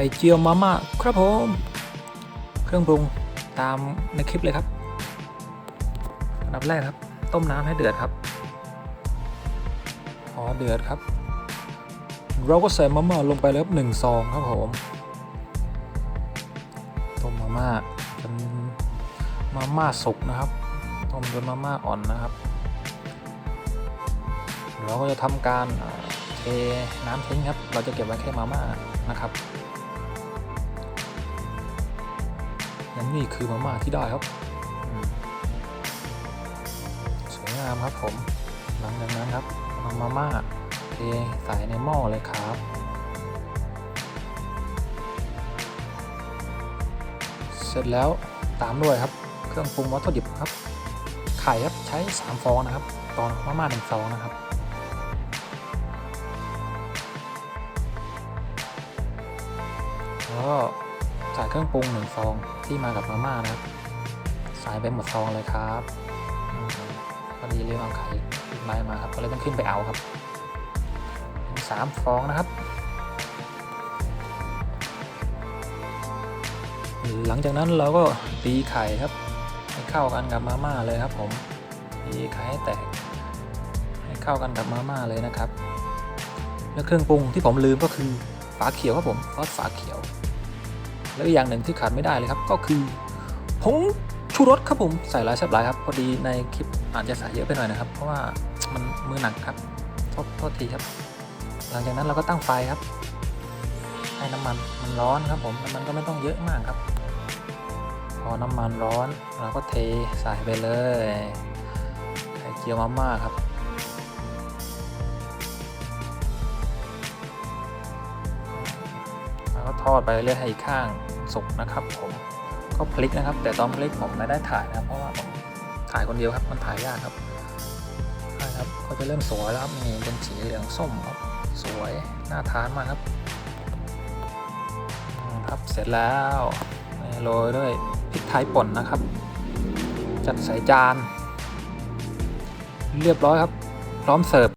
ข่เจียวมาม่าครับผม เครื่องปรุงตามในคลิปเลยครับอันดับแรกครับ ต้มน้ำให้เดือดครับพอเดือดครับ เราก็ใส่มาม่าลงไปแล้วหนึ่งซองครับผมต้มมาม่าจนมาม่าสุกนะครับต้มจนมาม่าอ่อนนะครับเราก็จะทำการเอ่อเทน้ำทิ้งครับ เราจะเก็บไว้แค่มาม่านะครับ นี่คือมาม่าที่ได้ครับ สวยงามครับผม หลังจากนั้นครับนำมาม่าเทใส่ในหม้อเลยครับ เสร็จแล้วตามด้วยครับ เครื่องปรุงวัตถุดิบครับ ไข่ครับใช้ 3 ฟองนะครับ ตอนมาม่าหนึ่งฟองนะครับแล้ว ก็ใส่เครื่องปรุงหนึ่งฟองที่มากับมาม่านะครับ ใส่ไปหมดฟองเลยครับพอดีเรื่องเอาไข่ติดไม้มาครับก็เลยต้องขึ้นไปเอาครับสามฟองนะครับ หลังจากนั้นเราก็ตีไข่ครับให้เข้ากันกับมาม่าเลยครับ ผมตีไข่ให้แตก ให้เข้ากันกับมาม่าเลยนะครับ แล้วเครื่องปรุงที่ผมลืมก็คือฝาเขียวครับผมซอสฝาเขียว แล้วอีกอย่างหนึ่งที่ขาดไม่ได้เลยครับ ก็คือผงชูรสครับผมใส่หลายแซ่บหลายครับ พอดีในคลิปอาจจะใส่เยอะไปหน่อยนะครับ เพราะว่ามันมือหนักครับโทษโทษทีครับ หลังจากนั้นเราก็ตั้งไฟครับ ให้น้ำมันมันร้อนครับผมน้ำมันก็ไม่ต้องเยอะมากครับ พอน้ำมันร้อนเราก็เทใส่ไปเลยไข่เจียวมาม่าครับ ทอดไปเรื่อยให้อีกข้างสุกนะครับ ผมก็พลิกนะครับ แต่ตอนพลิกผมไม่ได้ถ่ายนะเพราะว่าผมถ่ายคนเดียวครับมันถ่ายยากครับใช่ครับก็จะเริ่มสวยแล้วครับมีเป็นสีเหลืองส้มครับสวยน่าทานมากครับครับเสร็จแล้วโรยด้วยพริกไทยป่นนะครับ จัดใส่จาน เรียบร้อยครับ พร้อมเสิร์ฟ